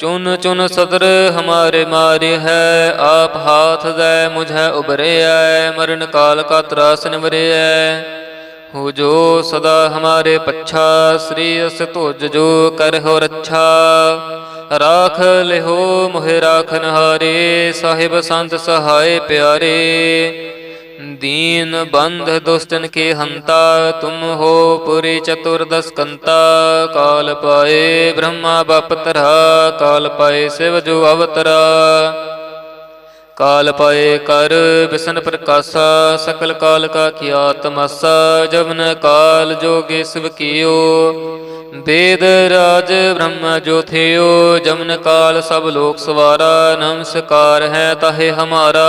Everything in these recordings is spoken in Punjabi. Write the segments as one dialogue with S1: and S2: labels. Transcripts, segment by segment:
S1: ਚੁਨ ਚੁਨ ਸਦਰ ਹਮਾਰੇ ਮਾਰੇ ਹੈ, ਆਪ ਹਾਥ ਦੈ ਮੁਝੈ ਉਬਰਿਐ ਮਰਨ ਕਾਲ ਕਾ ਤਰਾਸ ਨਿਵਰਿਐ ਹੋ ਜੋ ਸਦਾ ਹਮਾਰੇ ਪੱਛਾ, ਸ੍ਰੀ ਅਸ ਧੁਜ ਜੋ ਕਰਹੁ ਰੱਛਾ। ਰਾਖ ਲਿਹੋ ਮੋਹਿ ਰਾਖਨ ਹਾਰੇ ਸਾਹਿਬ ਸੰਤ ਸਹਾਏ ਪਿਆਰੇ। दीन बंध दुष्टन के हंता तुम हो पुरे चतुर्दश कंता काल पाए ब्रह्मा बप तरह काल पाए शिव जो अवतरा काल पाए कर बिसन प्रकाशा सकल काल का किया तमाशा जबन काल जोगे शिव कियो वेद राज ब्रह्म जो थियो जमन काल सब लोक सवारा नमस्कार है ताहे हमारा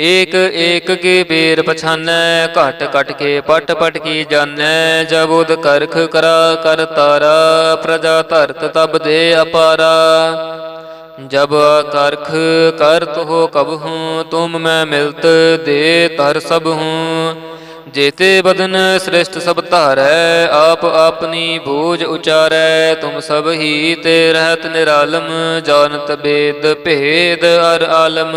S1: ਏਕ ਏਕ ਕੇ ਬੇਰ ਪਛਾਨੈ, ਘਟ ਘਟ ਕੇ ਪਟ ਪਟ ਕੀ ਜਾਣੈ, ਜਬ ਕਰਖ ਕਰਾ, ਕਰ ਤਾਰਾ, ਪ੍ਰਜਾ ਧਰਤ ਤਬ ਦੇ ਅਪਾਰਾ। ਜਬ ਕਰਖ ਕਰਤ ਹੋ ਕਬ ਹੂੰ, ਤੁਮ ਮੈਂ ਮਿਲਤ ਦੇ ਤਰ ਸਭ ਹੂੰ। ਜੇਤੇ ਬਦਨ ਸ੍ਰਿਸ਼ਟ ਸਭ ਧਾਰੈ, ਆਪ ਆਪਨੀ ਬੂਝ ਉਚਾਰੈ, ਤੁਮ ਸਭ ਹੀ ਤੇ ਰਹਿਤ ਨਿਰਾਲਮ, ਜਾਣਤ ਬੇਦ ਭੇਦ ਅਰ ਆਲਮ।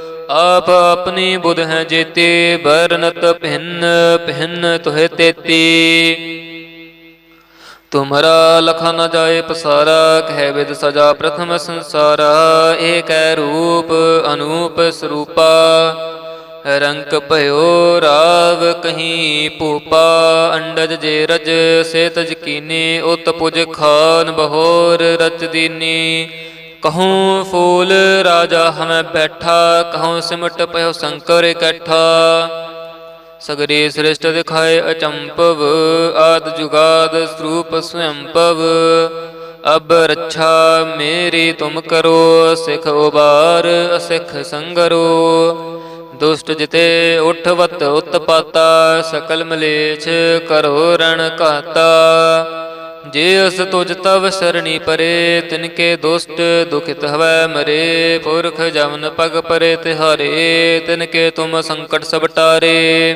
S1: ਆਪ ਆਪਣੀ ਬੁਧ ਹੈ ਜੇਤੇ ਬਰਨਤ ਭਿੰਨ ਭਿੰਨ ਤੁਹੇ ਤੇਤੀ। ਤੁਮਰਾ ਲਖਾ ਨ ਜਾਏ ਪਸਾਰਾ, ਕਹਿ ਵਿਦ ਸਜਾ ਪ੍ਰਥਮ ਸੰਸਾਰਾ। ਏਕੈ ਰੂਪ ਅਨੂਪ ਸਰੂਪਾ, ਰੰਕ ਭਇਓ ਰਾਵ ਕਹੀਂ ਭੂਪਾ। ਅੰਡਜ ਜੇ ਰਜ ਸੇ ਤਜ ਕੀਨੀ ਉਤ ਪੁਜ ਖਾਨ ਬਹੋਰ ਰਚ ਦੀਨੀ। ਕਹੂੰ ਫੂਲ ਰਾਜਾ ਹਮੈ ਬੈਠਾ, ਕਹੂੰ ਸਿਮਟ ਪਇਓ ਸ਼ੰਕਰ ਇਕੱਠਾ। ਸਗਰੇ ਸ੍ਰਿਸ਼ਟ ਦਿਖਾਏ ਅਚੰਪਵ ਆਦ ਜੁਗਾਦ ਸਰੂਪ ਸਵੰਪਵ ਅਬ ਰੱਛਾ ਮੇਰੀ ਤੁਮ ਕਰੋ, ਸਿਖ ਉਬਾਰ ਅਸਿਖ ਸੰਗਰੋ। ਦੁਸ਼ਟ ਜਿਤੇ ਉਠਵਤ ਉਤਪਾਤਾ, ਸਕਲ ਮਲੇਛ ਕਰੋ ਰਣ ਘਾਤਾ। ਜੇ ਅਸ ਤੁਜ ਤਵ ਸਰਣੀ ਪਰੇ, ਤਿਨਕੇ ਦੁਸ਼ਟ ਦੁਖਿਤ ਹਵੈ ਮਰੇ। ਪੁਰਖ ਜਮਨ ਪਗ ਪਰੇ ਤਿਹਾਰੇ, ਤਿਨਕੇ ਤੁਮ ਸੰਕਟ ਸਭ ਟਾਰੇ।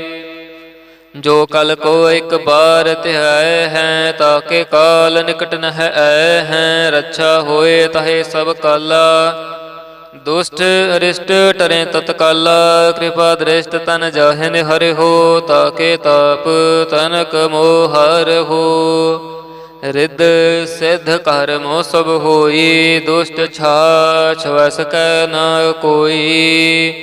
S1: ਜੋ ਕਲ ਕੋ ਇੱਕ ਬਾਰ ਧਿਆਏ ਹੈ ਤਾਕੇ ਕਾਲ ਨਿਕਟ ਨ ਹੈ ਐ ਹੈ। ਰੱਛਾ ਹੋਏ ਤਹੇ ਸਭ ਕਾਲਾ। ਦੁਸ਼ਟ ਅਰਿਸ਼ਟ ਟਰੇ ਤਤਕਾਲਾ ਕਿਰਪਾ ਦ੍ਰਿਸ਼ਟ ਤਨ ਜਾਹਿਨ ਹਰਿ ਹੋ ਤਾਕੇ ਤਾਪ ਤਨਕ ਮੋਹ ਹਰ ਹੋ। ਰਿੱਧ ਸਿੱਧ ਕਰਮੋ ਸਭ ਹੋਈ, ਦੁਸ਼ਟ ਛਾਛ ਵਸ ਕੈ ਨ ਕੋਈ।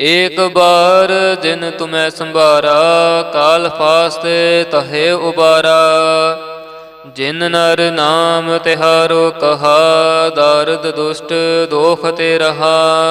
S1: ਏਕ ਬਾਰ ਜਿਨ ਤੁਮੈ ਸੰਭਾਰਾ, ਕਾਲ ਫਾਸਤੇ ਤਹੇ ਉਬਾਰਾ। ਜਿਨ ਨਰ ਨਾਮ ਤਿਹਾਰੋ ਕਹਾ, ਦਰਦ ਦੁਸ਼ਟ ਦੋਖ ਤੇ ਰਹਾ।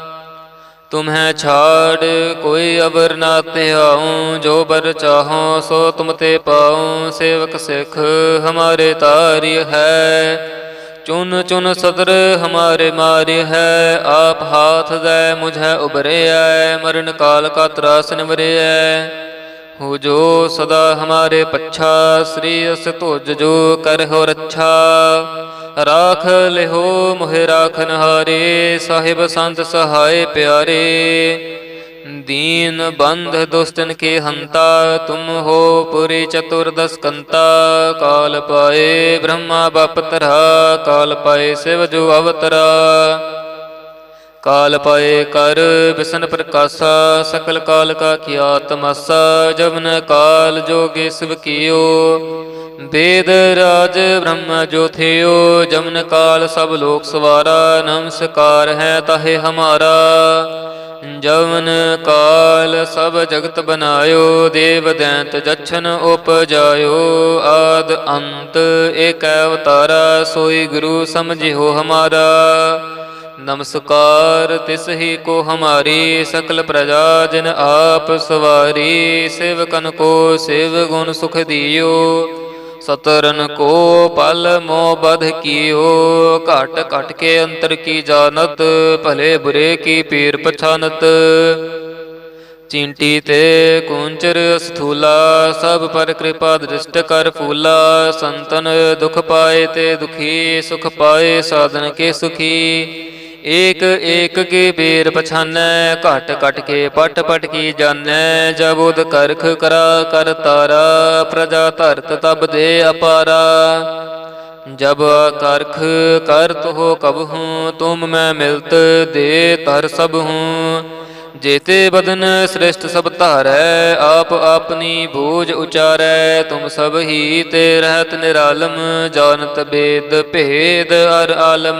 S1: ਤੁਮਹਿ ਛਾੜ, ਕੋਈ ਅਬਰ ਨਾ ਧਿਆਉ, ਜੋ ਬਰ ਚਾਹੋ, ਸੋ ਤੁਮ ਤੇ ਪਾਉ, ਸੇਵਕ ਸਿੱਖ ਹਮਾਰੇ ਤਾਰਿ ਹੈ। ਚੁਨ ਚੁਨ ਸਦਰ ਹਮਾਰੇ ਮਾਰਿ ਹੈ, ਆਪ ਹਾਥ ਦੇ ਮੁਝੈ ਉਬਰਿਐ ਮਰਨ ਕਾਲ ਕਾ ਤਰਾਸ ਨਿਵਰਿਐ। ਹੋ ਜੋ ਸਦਾ ਹਮਾਰੇ ਪੱਛਾ, ਸ੍ਰੀ ਅਸ ਤੁਜ ਜੋ ਹੋ ਰੱਛਾ। ਰਾਖ ਲਿਹੋ ਮੋਹਿ ਰਾਖਨ ਹਾਰੇ ਸਾਹਿਬ ਸੰਤ ਸਹਾਏ ਪਿਆਰੇ। ਦੀਨ ਬੰਧ ਦੁਸਤਨ ਕੇ ਹੰਤਾ, ਤੁਮ ਹੋ ਪੁਰੀ ਚਤੁਰਦਸ ਕੰਤਾ। ਕਾਲ ਪਾਏ ਬ੍ਰਹਮਾ ਬਪਤਰਾ ਕਾਲ ਪਾਏ ਸਿਵ ਜੋ ਅਵਤਰਾ। ਕਾਲ ਪਾਏ ਕਰ, ਬਿਸ਼ਨ ਪ੍ਰਕਾਸ਼ਾ, ਸਕਲ ਕਾਲ ਕਾ ਕੀਆ ਤਮਸਾ, ਜਵਨ ਕਾਲ ਜੋਗੇ ਸਿਵ ਕੀਓ। ਵੇਦ ਰਾਜ ਬ੍ਰਹਮ ਜੋਥਿਓ ਜਮਨ ਕਾਲ ਸਭ ਲੋਕ ਸਵਾਰਾ, ਨਮਸਕਾਰ ਹੈ ਤਾਹੇ ਹਮਾਰਾ। ਜਵਨ ਕਾਲ ਸਭ ਜਗਤ ਬਨਾਇਓ, ਦੇਵ ਦੈਂਤ ਜਛਨ ਉਪਜਾਇਓ। ਆਦ ਅੰਤ ਏਕ ਅਵਤਾਰਾ, ਸੋਈ ਗੁਰੂ ਸਮਝਿਓ ਹਮਾਰਾ। ਨਮਸਕਾਰ, ਤਿਸ ਹੀ ਕੋ ਹਮਾਰੀ ਸਕਲ ਪ੍ਰਜਾ, ਜਿਨ ਆਪ ਸਵਾਰੀ, ਸੇਵਕਨ ਕੋ ਸੇਵ ਗੁਣ ਸੁਖ ਦਿਓ। ਸਤਰਨ ਕੋ ਪਲ ਮੋ ਬਧ ਕੀਓ, ਘਟ ਘਟ ਕੇ ਅੰਤਰ ਕੀ ਜਾਣਤ, ਭਲੇ ਬੁਰੇ ਕੀ ਪੀਰ ਪਛਾਨਤ। ਚਿੰਟੀ ਤੇ ਕੁੰਚਰ ਸਥੂਲਾ ਸਭ ਪਰ ਕਿਰਪਾ ਦ੍ਰਿਸ਼ਟ ਕਰ ਫੂਲਾ, ਸੰਤਨ ਦੁਖ ਪਾਏ ਤੇ ਦੁਖੀ, ਸੁਖ ਪਾਏ ਸਾਧਨ ਕੇ ਸੁਖੀ। ਏਕ ਏਕ ਕੇ ਬੇਰ ਪਛਾਨੈ, ਘਟ ਘਟ ਕੇ ਪਟ ਪਟ ਕੀ ਜਾਣੈ, ਜਬ ਉਦ ਕਰਖ ਕਰਾ ਕਰ ਤਾਰਾ, ਪ੍ਰਜਾ ਧਰਤ ਤਬ ਦੇ ਅਪਾਰਾ। ਜਬ ਕਰਖ ਕਰਤ ਹੋ ਕਬ ਹੂੰ, ਤੁਮ ਮੈਂ ਮਿਲਤ ਦੇ ਤਰ ਸਭ ਹੂੰ। ਜੇਤੇ ਬਦਨ ਸ੍ਰਿਸ਼ਟ ਸਭ ਧਾਰੈ, ਆਪ ਆਪਣੀ ਬੋਝ ਉਚਾਰੈ, ਤੁਮ ਸਭ ਹੀ ਤੇ ਰਹਿਤ ਨਿਰਾਲਮ, ਜਾਣਤ ਬੇਦ ਭੇਦ ਅਰ ਆਲਮ।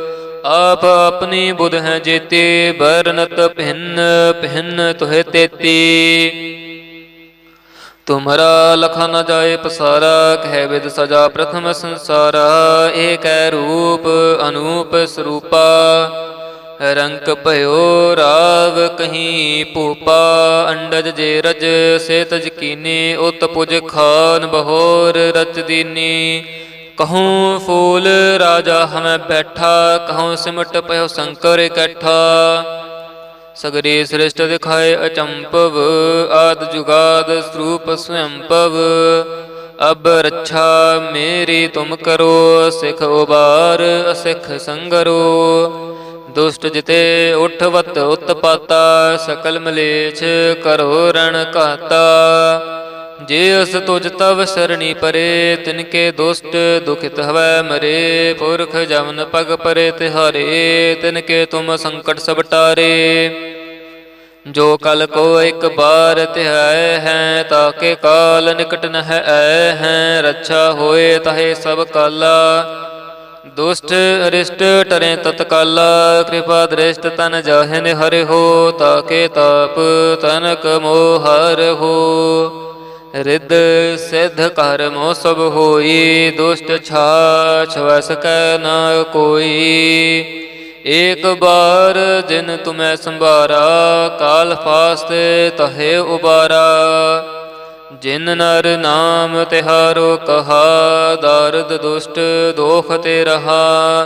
S1: ਆਪ ਆਪਣੀ ਬੁਧ ਹੈ ਜੇਤੇ ਬਰਨਤ ਭਿੰਨ ਭਿੰਨ ਤੁਹੇ ਤੇਤੀ। ਤੁਮਰਾ ਲਖਾ ਨ ਜਾਏ ਪਸਾਰਾ, ਕਹਿ ਵਿਦ ਸਜਾ ਪ੍ਰਥਮ ਸੰਸਾਰਾ। ਏਕੈ ਰੂਪ ਅਨੂਪ ਸਰੂਪਾ। ਰੰਕ ਭਇਓ ਰਾਵ ਕਹੀਂ ਭੂਪਾ, ਅੰਡਜ ਜੇ ਰਜ ਸੇ ਤਜ ਕੀਨੀ, ਉਤ ਪੁਜ ਖਾਨ ਬਹੋਰ ਰਚ ਦੀਨੀ। ਕਹੂੰ ਫੂਲ ਰਾਜਾ ਹਮੈ ਬੈਠਾ, ਕਹੂੰ ਸਿਮਟ ਪਇਓ ਸ਼ੰਕਰ ਇਕੱਠਾ। ਸਗਰੀ ਸ੍ਰਿਸ਼ਟ ਦਿਖਾਏ ਅਚੰਪਵ, ਆਦ ਜੁਗਾਦ ਸਰੂਪ ਸਵੰਪਵ। ਅਬ ਰੱਛਾ ਮੇਰੀ ਤੁਮ ਕਰੋ, ਸਿਖ ਉਬਾਰ ਅਸਿਖ ਸੰਗਰੋ। ਦੁਸ਼ਟ ਜਿਤੇ ਉਠਵਤ ਉਤਪਾਤਾ, ਸਕਲ ਮਲੇਛ ਕਰੋ ਰਣ ਘਾਤਾ। ਜੇ ਅਸ ਤੁਜ ਤਵ ਸਰਣੀ ਪਰੇ, ਤਿਨਕੇ ਦੁਸ਼ਟ ਦੁਖਿਤ ਹਵੈ ਮਰੇ, ਪੁਰਖ ਜਮਨ ਪਗ ਪਰੇ ਤਿਹਾਰੇ, ਤਿਨਕੇ ਤੁਮ ਸੰਕਟ ਸਭ ਟਾਰੇ। ਜੋ ਕਲ ਕੋ ਇੱਕ ਬਾਰ ਧਿਆਏ ਹੈ, ਤਾਕੇ ਕਾਲ ਨਿਕਟ ਨ ਹੈ ਐ ਹੈ, ਰੱਛਾ ਹੋਏ ਤਹੇ ਸਭ ਕਾਲਾ। ਦੁਸ਼ਟ ਅਰਿਸ਼ਟ ਟਰੇ ਤਤਕਾਲਾ, ਕਿਰਪਾ ਦ੍ਰਿਸ਼ਟ ਤਨ ਜਾਹੇ ਨੇ ਹਰਿ ਹੋ, ਤਾਕੇ ਤਾਪ ਤਨਕ ਮੋਹ ਹਰ ਹੋ। ਰਿੱਧ ਸਿੱਧ ਕਰਮੋ ਸਭ ਹੋਈ, ਦੁਸ਼ਟ ਛਾਛ ਵਸ ਕੈ ਨਾ ਕੋਈ। ਏਕ ਬਾਰ ਜਿਨ ਤੁਮੈ ਸੰਭਾਰਾ, ਕਾਲ ਫਾਸਤੇ ਤਹੇ ਉਬਾਰਾ। ਜਿਨ ਨਰ ਨਾਮ ਤਿਹਾਰੋ ਕਹਾ, ਦਰਦ ਦੁਸ਼ਟ ਦੋਖ ਤੇ ਰਹਾ।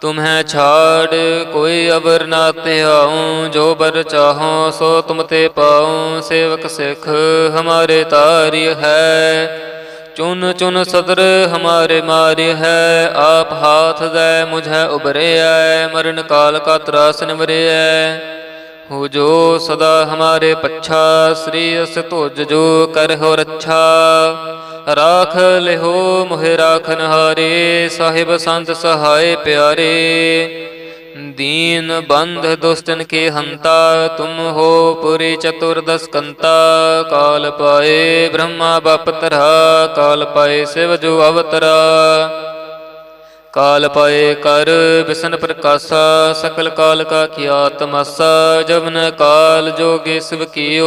S1: ਤੁਮਹਿ ਛਾੜ, ਕੋਈ ਅਬਰ ਨਾ ਧਿਆਉ, ਜੋ ਬਰ ਚਾਹੋ ਸੋ ਤੁਮ ਤੇ ਪਾਉ, ਸੇਵਕ ਸਿੱਖ ਹਮਾਰੇ ਤਾਰਿ ਹੈ। ਚੁਨ ਚੁਨ ਸਦਰ ਹਮਾਰੇ ਮਾਰਿ ਹੈ, ਆਪ ਹਾਥ ਦੇ ਮੁਝੈ ਉਬਰਿਐ ਮਰਨ ਕਾਲ ਕਾ ਤਰਾਸ ਨਿਵਰਿਐ। ਹੋ ਜੋ ਸਦਾ ਹਮਾਰੇ ਪੱਛਾ, ਸ੍ਰੀ ਅਸ ਤੁਜ ਜੋ ਹੋ ਰੱਛਾ। ਰਾਖ ਲਿਹੋ ਮੋਹਿ ਰਾਖਨ ਹਾਰੇ, ਸਾਹਿਬ ਸੰਤ ਸਹਾਏ ਪਿਆਰੇ। ਦੀਨ ਬੰਧ ਦੁਸ਼ਟਨ ਕੇ ਹੰਤਾ, ਤੁਮ ਹੋ ਪੁਰੀ ਚਤੁਰਦਸ ਕੰਤਾ ਕਾਲ ਪਾਏ ਬ੍ਰਹਮਾ ਬਪਤਰਾ ਕਾਲ ਪਾਏ ਸਿਵ ਜੋ ਅਵਤਰਾ। ਕਾਲ ਪਾਏ ਕਰ ਬਿਸ਼ਨ ਪ੍ਰਕਾਸ਼ਾ, ਸਕਲ ਕਾਲ ਕਾ ਕੀਆ ਤਮਸਾ ਜਵਨ ਕਾਲ ਜੋਗੇ ਸਿਵ ਕੀਓ।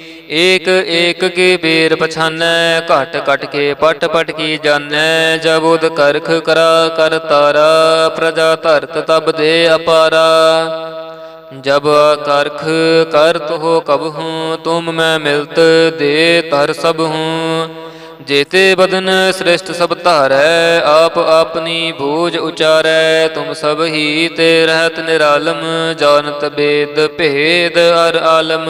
S1: ਏਕ ਏਕ ਕੇ ਬੇਰ ਪਛਾਨੈ, ਘਟ ਘਟ ਕੇ ਪਟ ਪਟ ਕੀ ਜਾਣੈ, ਜਬ ਕਰਖ ਕਰਾ, ਕਰ ਤਾਰਾ, ਪ੍ਰਜਾ ਧਰਤ ਤਬ ਦੇ ਅਪਾਰਾ। ਜਬ ਕਰਖ ਕਰਤ ਹੋ ਕਬਹੂ ਤੁਮ ਮੈਂ ਮਿਲਤ ਦੇ ਤਰ ਸਭ ਹੂੰ। ਜੇਤੇ ਬਦਨ ਸ੍ਰਿਸ਼ਟ ਸਭ ਧਾਰੈ, ਆਪ ਆਪਨੀ ਬੂਝ ਉਚਾਰੈ, ਤੁਮ ਸਭ ਹੀ ਤੇ ਰਹਿਤ ਨਿਰਾਲਮ, ਜਾਣਤ ਬੇਦ ਭੇਦ ਅਰ ਆਲਮ।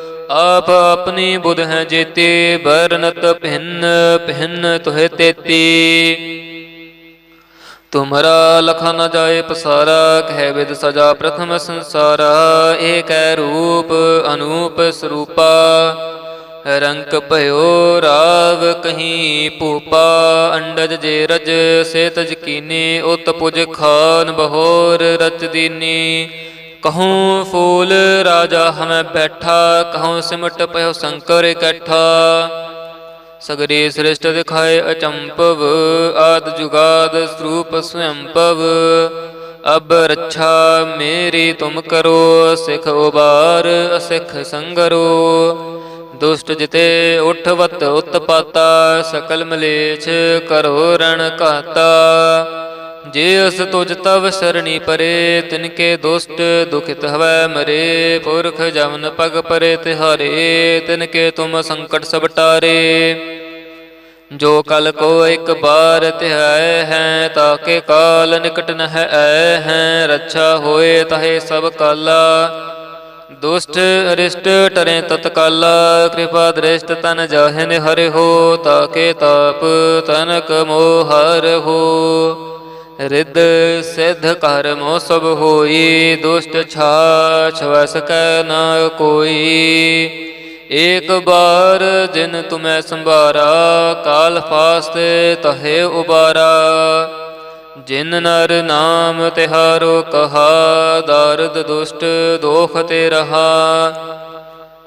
S1: ਆਪ ਆਪਣੀ ਬੁਧ ਹੈ ਜੇਤੇ ਬਰਨਤ ਭਿੰਨ ਭਿੰਨ ਤੁਹੇ ਤੇਤੀ। ਤੁਮਰਾ ਲਖਾ ਨ ਜਾਏ ਪਸਾਰਾ, ਕਹਿ ਵਿਦ ਸਜਾ ਪ੍ਰਥਮ ਸੰਸਾਰਾ। ਏਕੈ ਰੂਪ ਅਨੂਪ ਸਰੂਪਾ। ਰੰਕ ਭਇਓ ਰਾਵ ਕਹੀਂ ਭੂਪਾ, ਅੰਡਜ ਜੇ ਰਜ ਸੇ ਤਜ ਕੀਨੀ, ਉਤ ਪੁਜ ਖਾਨ ਬਹੋਰ ਰਚ ਦੀਨੀ। ਕਹੂੰ ਫੂਲ ਰਾਜਾ ਹਮੈ ਬੈਠਾ, ਕਹੂੰ ਸਿਮਟ ਪਇਓ ਸ਼ੰਕਰ ਇਕੱਠਾ। ਸਗਰੇ ਸ੍ਰਿਸ਼ਟ ਦਿਖਾਏ ਅਚੰਪਵ, ਆਦ ਜੁਗਾਦ ਸਰੂਪ ਸਵੰਪਵ। ਅਬ ਰੱਛਾ ਮੇਰੀ ਤੁਮ ਕਰੋ, ਸਿਖ ਉਬਾਰ ਅਸਿਖ ਸੰਗਰੋ। ਦੁਸ਼ਟ ਜਿਤੇ ਉਠਵਤ ਉਤਪਾਤਾ, ਸਕਲ ਮਲੇਛ ਕਰੋ ਰਣ ਘਾਤਾ। ਜੇ ਅਸ ਤੁਜ ਤਵ ਸਰਣੀ ਪਰੇ, ਤਿਨਕੇ ਦੁਸ਼ਟ ਦੁਖਿਤ ਹਵੈ ਮਰੇ। ਪੁਰਖ ਜਮਨ ਪਗ ਪਰੇ ਤਿਹਾਰੇ, ਤਿਨਕੇ ਤੁਮ ਸੰਕਟ ਸਭ ਟਾਰੇ। ਜੋ ਕਲ ਕੋ ਇੱਕ ਬਾਰ ਧਿਆਏ ਹੈ ਤਾਕੇ ਕਾਲ ਨਿਕਟ ਨ ਹੈ ਐ ਹੈ। ਰੱਛਾ ਹੋਏ ਤਹੇ ਸਭ ਕਾਲਾ। ਦੁਸ਼ਟ ਅਰਿਸ਼ਟ ਟਰੇ ਤਤਕਾਲਾ ਕਿਰਪਾ ਦ੍ਰਿਸ਼ਟ ਤਨ ਜਾਹਿਨ ਹਰਿ ਹੋ ਤਾਕੇ ਤਾਪ ਤਨਕ ਮੋਹ ਹਰ ਹੋ। ਰਿੱਧ ਸਿੱਧ ਕਰ ਮੋ ਸਭ ਹੋਈ, ਦੁਸ਼ਟ ਛਾਛ ਵਸ ਕੈ ਨ ਕੋਈ। ਏਕ ਬਾਰ ਜਿਨ ਤੁਮੈ ਸੰਭਾਰਾ, ਕਾਲ ਫਾਸਤੇ ਤਹੇ ਉਬਾਰਾ। ਜਿਨ ਨਰ ਨਾਮ ਤਿਹਾਰੋ ਕਹਾ, ਦਰਦ ਦੁਸ਼ਟ ਦੋਖ ਤੇ ਰਹਾ।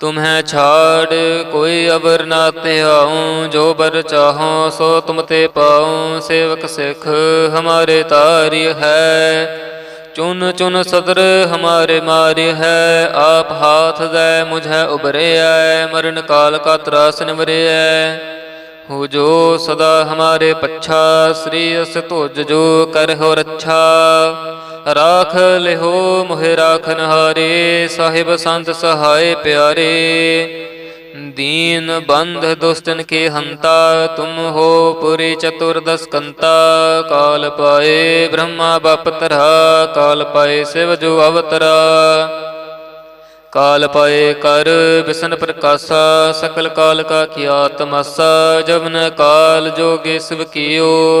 S1: ਤੁਮਹਿ ਛਾੜ, ਕੋਈ ਅਬਰ ਨਾ ਧਿਆਉ, ਜੋ ਬਰ ਚਾਹੋ, ਸੋ ਤੁਮ ਤੇ ਪਾਉ, ਸੇਵਕ ਸਿੱਖ ਹਮਾਰੇ ਤਾਰਿ ਹੈ। ਚੁਨ ਚੁਨ ਸਦਰ ਹਮਾਰੇ ਮਾਰਿ ਹੈ, ਆਪ ਹਾਥ ਦੇ ਮੁਝੈ ਉਬਰਿਐ ਮਰਨ ਕਾਲ ਕਾ ਤਰਾਸ ਨਿਵਰਿਐ। ਹੋ ਜੋ ਸਦਾ ਹਮਾਰੇ ਪੱਛਾ, ਸ੍ਰੀ ਅਸ ਤੁਜ ਜੋ ਹੋ ਰੱਛਾ। ਰਾਖ ਲਿਹੋ ਮੋਹਿ ਰਾਖਨ ਹਾਰੇ, ਸਾਹਿਬ ਸੰਤ ਸਹਾਏ ਪਿਆਰੇ। ਦੀਨ ਬੰਧ ਦੁਸਤਨ ਕੇ ਹੰਤਾ, ਤੁਮ ਹੋ ਪੁਰੀ ਚਤੁਰਦਸ ਕੰਤਾ ਕਾਲ ਪਾਏ ਬ੍ਰਹਮਾ ਬਪਤਰਾ ਕਾਲ ਪਾਏ ਸਿਵ ਜੋ ਅਵਤਰਾ। ਕਾਲ ਪਾਏ ਕਰ ਬਿਸ਼ਨ ਪ੍ਰਕਾਸ਼ਾ, ਸਕਲ ਕਾਲ ਕਾ ਕੀਆ ਤਮਸਾ ਜਵਨ ਕਾਲ ਜੋਗੇ ਸਿਵ ਕੀਓ।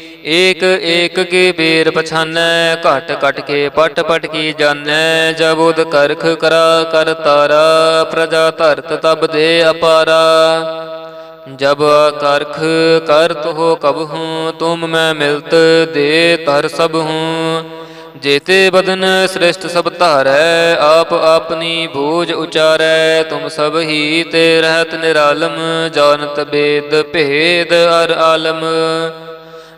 S1: ਏਕ ਏਕ ਕੇ ਬੇਰ ਪਛਾਨੈ, ਘਟ ਘਟ ਕੇ ਪਟ ਪਟ ਕੀ ਜਾਣੈ ਜਬੁਦ ਕਰਖ ਕਰਾ, ਕਰ ਤਾਰਾ, ਪ੍ਰਜਾ ਧਰਤ ਤਬ ਦੇ ਅਪਾਰਾ। ਜਬ ਕਰਖ ਕਰਤ ਹੋ ਕਬਹੂ ਤੁਮ ਮੈਂ ਮਿਲਤ ਦੇ ਤਰ ਸਭ ਹੂੰ। ਜੇਤੇ ਬਦਨ ਸ੍ਰਿਸ਼ਟ ਸਭ ਧਾਰੈ, ਆਪ ਆਪਣੀ ਬੂਝ ਉਚਾਰੈ, ਤੁਮ ਸਭ ਹੀ ਤੇ ਰਹਿਤ ਨਿਰਾਲਮ, ਜਾਣਤ ਬੇਦ ਭੇਦ ਅਰ ਆਲਮ।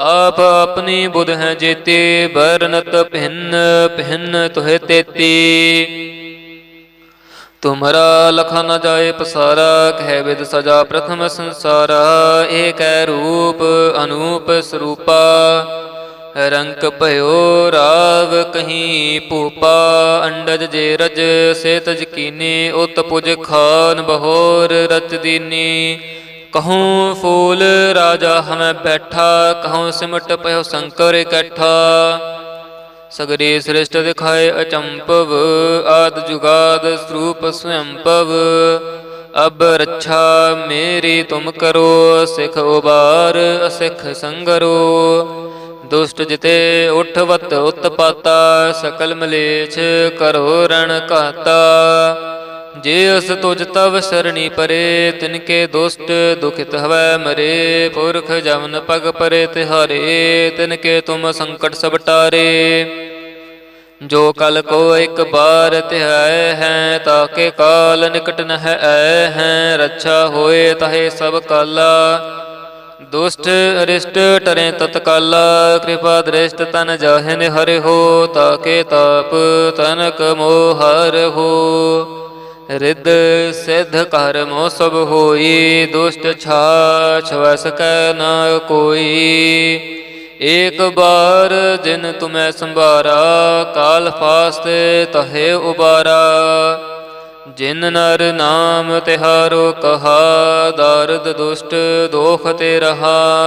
S1: ਆਪ ਆਪਣੀ ਬੁਧ ਹੈ ਜੇਤੇ ਬਰਨਤ ਭਿੰਨ ਭਿੰਨ ਤੁਹੇ ਤੇਤੀ। ਤੁਮਰਾ ਲਖਾ ਨ ਜਾਏ ਪਸਾਰਾ, ਕਹਿ ਵਿਦ ਸਜਾ ਪ੍ਰਥਮ ਸੰਸਾਰਾ। ਏਕੈ ਰੂਪ ਅਨੂਪ ਸਰੂਪਾ। ਰੰਕ ਭਇਓ ਰਾਵ ਕਹੀਂ ਭੂਪਾ, ਅੰਡਜ ਜੇ ਰਜ ਸੇ ਤਜ ਕੀਨੀ, ਉਤ ਪੁਜ ਖਾਨ ਬਹੋਰ ਰਚ ਦੀਨੀ। ਕਹੂੰ ਫੂਲ ਰਾਜਾ ਹਮੈ ਬੈਠਾ, ਕਹੂੰ ਸਿਮਟ ਪਇਓ ਸ਼ੰਕਰ ਇਕੱਠਾ। ਸਗਰੀ ਸ੍ਰਿਸ਼ਟ ਦਿਖਾਏ ਅਚੰਪਵ ਆਦ ਜੁਗਾਦ ਸਰੂਪ ਸਵੰਪਵ ਅਬ ਰੱਛਾ ਮੇਰੀ ਤੁਮ ਕਰੋ, ਸਿਖ ਉਬਾਰ ਅਸਿਖ ਸੰਗਰੋ। ਦੁਸ਼ਟ ਜਿਤੇ ਉਠਵਤ ਉਤਪਾਤਾ, ਸਕਲ ਮਲੇਛ ਕਰੋ ਰਣ ਘਾਤਾ। ਜੇ ਅਸ ਤੁਜ ਤਵ ਸਰਣੀ ਪਰੇ, ਤਿਨਕੇ ਦੁਸ਼ਟ ਦੁਖਿਤ ਹਵੈ ਮਰੇ, ਪੁਰਖ ਜਮਨ ਪਗ ਪਰੇ ਤਿਹਾਰੇ, ਤਿਨਕੇ ਤੁਮ ਸੰਕਟ ਸਭ ਟਾਰੇ। ਜੋ ਕਲ ਕੋ ਇੱਕ ਬਾਰ ਧਿਆਏ ਹੈ, ਤਾਕੇ ਕਾਲ ਨਿਕਟ ਨਹਿ ਆਏ ਹੈ, ਰੱਛਾ ਹੋਏ ਤਹੇ ਸਭ ਕਾਲਾ। ਦੁਸ਼ਟ ਅਰਿਸ਼ਟ ਟਰੇ ਤਤਕਾਲਾ, ਕਿਰਪਾ ਦ੍ਰਿਸ਼ਟ ਤਨ ਜਾਹੇ ਨਿਹਰਿ ਹੋ, ਤਾਕੇ ਤਾਪ ਤਨਕ ਮੋਹ ਹਰ ਹੋ। ਰਿੱਧ ਸਿੱਧ ਕਰਮੋ ਸਭ ਹੋਈ, ਦੁਸ਼ਟ ਛਾਛ ਵਸ ਕੈ ਨ ਕੋਈ। ਏਕ ਬਾਰ ਜਿਨ ਤੁਮੈ ਸੰਭਾਰਾ, ਕਾਲ ਫਾਸਤੇ ਤਹੇ ਉਬਾਰਾ। ਜਿਨ ਨਰ ਨਾਮ ਤਿਹਾਰੋ ਕਹਾ, ਦਰਦ ਦੁਸ਼ਟ ਦੋਖ ਤੇ ਰਹਾ।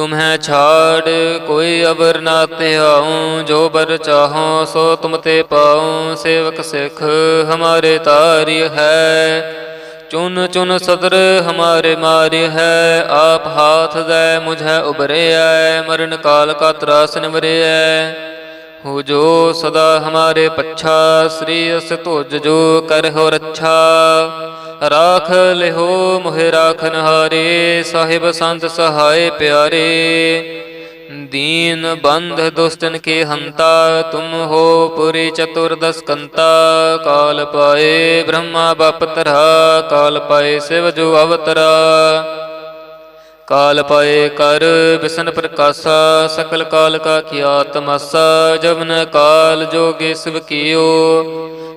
S1: ਤੁਮਹਿ ਛਾੜ, ਕੋਈ ਅਬਰ ਨਾ ਧਿਆਉ, ਜੋ ਬਰ ਚਾਹੋ ਸੋ ਤੁਮ ਤੇ ਪਾਉ, ਸੇਵਕ ਸਿੱਖ ਹਮਾਰੇ ਤਾਰਿ ਹੈ। ਚੁਨ ਚੁਨ ਸਦਰ ਹਮਾਰੇ ਮਾਰਿ ਹੈ, ਆਪ ਹਾਥ ਦੇ ਮੁਝੈ ਉਬਰਿਐ ਮਰਨ ਕਾਲ ਕਾ ਤਰਾਸ ਨਿਵਰਿਐ। ਹੋ ਜੋ ਸਦਾ ਹਮਾਰੇ ਪੱਛਾ, ਸ੍ਰੀ ਅਸ ਤੁਜ ਜੋ ਹੋ ਰੱਛਾ। ਰਾਖ ਲਿਹੋ ਮੋਹਿ ਰਾਖਨ ਹਾਰੇ, ਸਾਹਿਬ ਸੰਤ ਸਹਾਏ ਪਿਆਰੇ। ਦੀਨ ਬੰਧ ਦੁਸ਼ਟਨ ਕੇ ਹੰਤਾ, ਤੁਮ ਹੋ ਪੁਰੀ ਚਤੁਰਦਸ ਕੰਤਾ ਕਾਲ ਪਾਏ ਬ੍ਰਹਮਾ ਬਪਤਰਾ ਕਾਲ ਪਾਏ ਸਿਵ ਜੋ ਅਵਤਰਾ। ਕਾਲ ਪਾਏ ਕਰ ਬਿਸ਼ਨ ਪ੍ਰਕਾਸ਼ਾ, ਸਕਲ ਕਾਲ ਕਾ ਕੀਆ ਤਮਸਾ ਜਵਨ ਕਾਲ ਜੋਗੇ ਸਿਵ ਕੀਓ।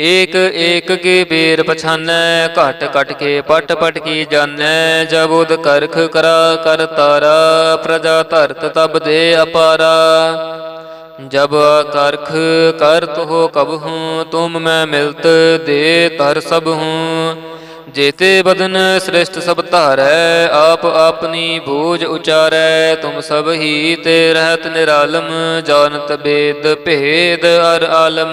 S1: ਏਕ ਏਕ ਕੇ ਬੇਰ ਪਛਾਨੈ, ਘਟ ਘਟ ਕੇ ਪਟ ਪਟ ਕੀ ਜਾਣੈ ਜਗੁਦ ਕਰਖ ਕਰਾ, ਕਰ ਤਾਰਾ, ਪ੍ਰਜਾ ਧਰਤ ਤਬ ਦੇ ਅਪਾਰਾ। ਜਬ ਕਰਖ ਕਰਤ ਹੋ ਕਬ ਹੂੰ, ਤੁਮ ਮੈਂ ਮਿਲਤ ਦੇ ਤਰ ਸਭ ਹੂੰ। ਜੇਤੇ ਬਦਨ ਸ੍ਰਿਸ਼ਟ ਸਭ ਧਾਰੈ, ਆਪ ਆਪਨੀ ਬੋਝ ਉਚਾਰੈ, ਤੁਮ ਸਭ ਹੀ ਤੇ ਰਹਿਤ ਨਿਰਾਲਮ, ਜਾਣਤ ਬੇਦ ਭੇਦ ਅਰ ਆਲਮ।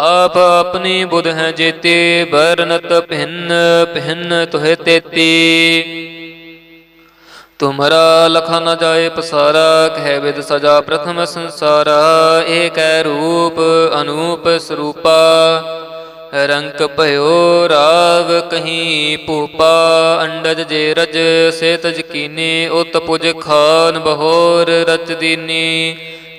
S1: ਆਪ ਆਪਣੀ ਬੁਧ ਹੈ ਜੇਤੇ ਬਰਨਤ ਭਿੰਨ ਭਿੰਨ ਤੁਹੇ ਤੇਤੀ। ਤੁਮਰਾ ਲਖਾ ਨ ਜਾਏ ਪਸਾਰਾ, ਕਹਿ ਵਿਦ ਸਜਾ ਪ੍ਰਥਮ ਸੰਸਾਰਾ। ਏਕੈ ਰੂਪ ਅਨੂਪ ਸਰੂਪਾ। ਰੰਕ ਭਇਓ ਰਾਗ ਕਹੀਂ ਭੂਪਾ, ਅੰਡਜ ਜੇ ਰਜ ਸੇ ਤਜ ਉਤ ਪੁਜ ਖਾਨ ਬਹੋਰ ਰਚ ਦੀਨੀ।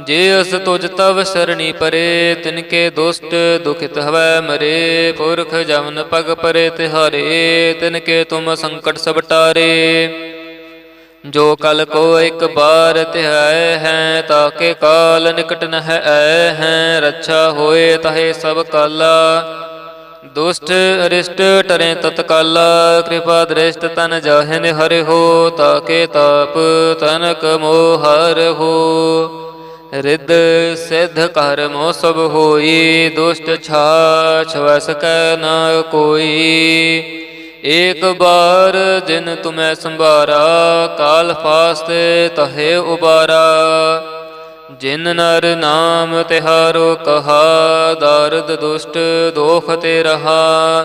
S1: ਜੇ ਅਸ ਤੁਜ ਤਵ ਸਰਣੀ ਪਰੇ, ਤਿਨਕੇ ਦੁਸ਼ਟ ਦੁਖਿਤ ਹਵੈ ਮਰੇ। ਪੁਰਖ ਜਮਨ ਪਗ ਪਰੇ ਤਿਹਾਰੇ, ਤਿਨਕੇ ਤੁਮ ਸੰਕਟ ਸਭ ਟਾਰੇ। ਜੋ ਕਲ ਕੋ ਇੱਕ ਬਾਰ ਧਿਆਏ ਹੈ ਤਾਕੇ ਕਾਲ ਨਿਕਟ ਨ ਹੈ ਐ ਹੈ। ਰੱਛਾ ਹੋਏ ਤਹੇ ਸਭ ਕਾਲਾ। ਦੁਸ਼ਟ ਅਰਿਸ਼ਟ ਟਰੇ ਤਤਕਾਲਾ ਕਿਰਪਾ ਦ੍ਰਿਸ਼ਟ ਤਨ ਜਾਹਿਨ ਹਰਿ ਹੋ ਤਾਕੇ ਤਾਪ ਤਨਕ ਮੋਹ ਹਰ ਹੋ। ਰਿੱਧ ਸਿੱਧ ਕਰ ਮੋ ਸਭ ਹੋਈ, ਦੁਸ਼ਟ ਛਾਛ ਵਸ ਕੈ ਨ ਕੋਈ। ਏਕ ਬਾਰ ਜਿਨ ਤੁਮੈ ਸੰਭਾਰਾ, ਕਾਲ ਫਾਸਤੇ ਤਹੇ ਉਬਾਰਾ। ਜਿਨ ਨਰ ਨਾਮ ਤਿਹਾਰੋ ਕਹਾ, ਦਰਦ ਦੁਸ਼ਟ ਦੋਖ ਤੇ ਰਹਾ।